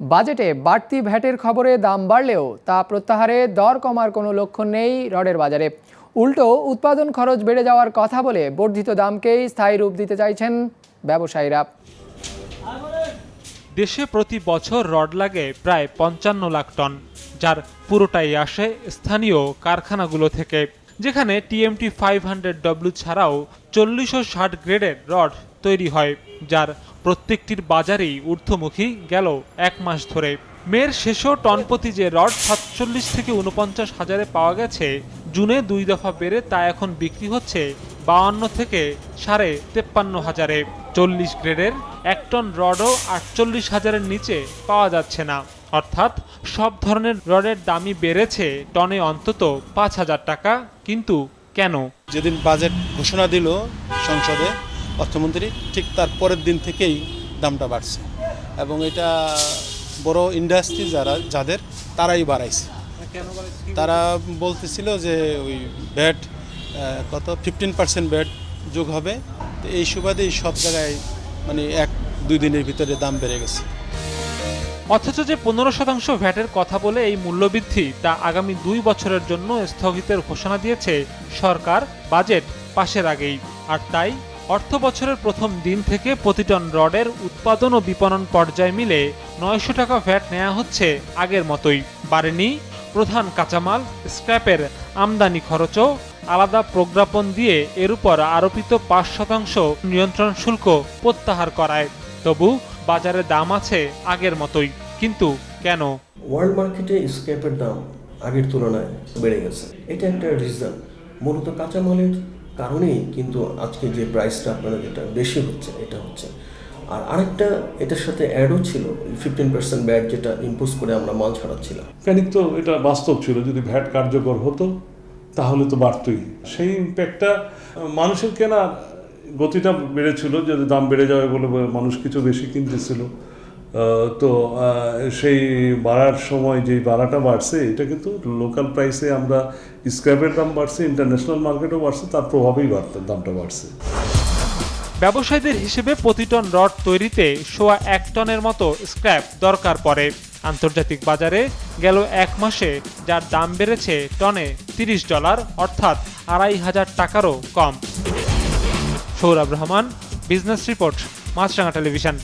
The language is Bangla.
বাজেটে বাড়তি ভ্যাটের খবরে দাম বাড়লেও তা প্রত্যাহারে দর কমার কোনো লক্ষণ নেই রডের বাজারে। উল্টো উৎপাদন খরচ বেড়ে যাওয়ার কথা বলে বর্ধিত দামকেই স্থায়ী রূপ দিতে চাইছেন ব্যবসায়ীরা। দেশে প্রতি বছর রড লাগে প্রায় পঞ্চান্ন লাখ টন, যার পুরোটাই আসে স্থানীয় কারখানাগুলো থেকে। যেখানে টিএমটি ফাইভ হান্ড্রেড ডব্লিউ ছাড়াও চল্লিশশো ষাট গ্রেডের রড তৈরি হয়, যার প্রত্যেকটির বাজারেই ঊর্ধ্বমুখী গেল এক মাস ধরে। মেয়ের শেষও টনপতি যে রড সাতচল্লিশ থেকে উনপঞ্চাশ হাজারে পাওয়া গেছে, জুনে দুই দফা বেড়ে তা এখন বিক্রি হচ্ছে বাউান্ন থেকে সাড়ে তেপ্পান্ন হাজারে। চল্লিশ গ্রেডের এক টন রডও আটচল্লিশ হাজারের নিচে পাওয়া যাচ্ছে না। অর্থাৎ সব ধরনের রডের দামই বেড়েছে টনে অন্তত পাঁচ হাজার টাকা। কিন্তু কেন? যেদিন বাজেট ঘোষণা দিল সংসদে, অর্থমন্ত্রী, ঠিক তার পরের দিন থেকেই দামটা বাড়ছে। এবং এটা বড় ইন্ডাস্ট্রি যারা, যাদের, তারাই বাড়াইছে। তারা বলতেছিল যে ওই ব্যাট কত? ফিফটিন পার্সেন্ট ব্যাট যোগ হবে। তো এই সুবাদেই সব জায়গায় মানে এক দুই দিনের ভিতরে দাম বেড়ে গেছে। অথচ যে পনেরো শতাংশ ভ্যাটের কথা বলে এই মূল্যবৃদ্ধি তা আগামী দুই বছরের জন্য স্থগিতের ঘোষণা দিয়েছে সরকার, বাজেট পাশের আগেই। আর তাই অর্থ বছরের প্রথম দিন থেকে প্রতি টন রডের উৎপাদন ও বিপণন পর্যায় মিলে নয়শো টাকা ভ্যাট নেওয়া হচ্ছে আগের মতোই। বাড়েনি প্রধান কাঁচামাল, স্ক্র্যাপের আমদানি খরচও, আলাদা প্রজ্ঞাপন দিয়ে এর উপর আরোপিত পাঁচ শতাংশ নিয়ন্ত্রণ শুল্ক প্রত্যাহার করায়। তবু বাজারে দাম আছে আগের মতোই কিন্তু কেন? ওয়ার্ল্ড মার্কেটে স্ক্র্যাপের দাম আগের তুলনায় বেড়ে গেছে। এটা একটা রিজন মূলত কাঁচামালের কারণেই কিন্তু আজকে যে প্রাইসটা আপনারা যেটা বেশি হচ্ছে এটা হচ্ছে। আর আরেকটা এটার সাথে অ্যাডও ছিল ফিফটিন পার্সেন্ট ব্যাট যেটা ইম্পোজ করে আমরা মাল ছাড়াচ্ছিলাম। খানিক তো এটা বাস্তব ছিল যদি ভ্যাট কার্যকর হতো তাহলে তো বাড়তই। সেই ইম্প্যাক্টটা মানুষের কেনা গতিটা বেড়েছিল, যদি দাম বেড়ে যাবে বলে মানুষ কিছু বেশি কিনতেছিল। তো সেই বাড়ার সময় যেই বাড়াটা বাড়ছে, এটা কিন্তু লোকাল প্রাইসে আমরা স্ক্র্যাপের দাম বাড়ছে ইন্টারন্যাশনাল মার্কেটও বাড়ছে, তার প্রভাবেই বাড়তে, দামটা বাড়ছে। ব্যবসায়ীদের হিসেবে প্রতি টন রড তৈরিতে সোয়া এক টনের মতো স্ক্র্যাপ দরকার পড়ে। আন্তর্জাতিক বাজারে গেল এক মাসে যার দাম বেড়েছে টনে তিরিশ ডলার, অর্থাৎ আড়াই হাজার টাকারও কম। Saurav Rahman business report Maasranga television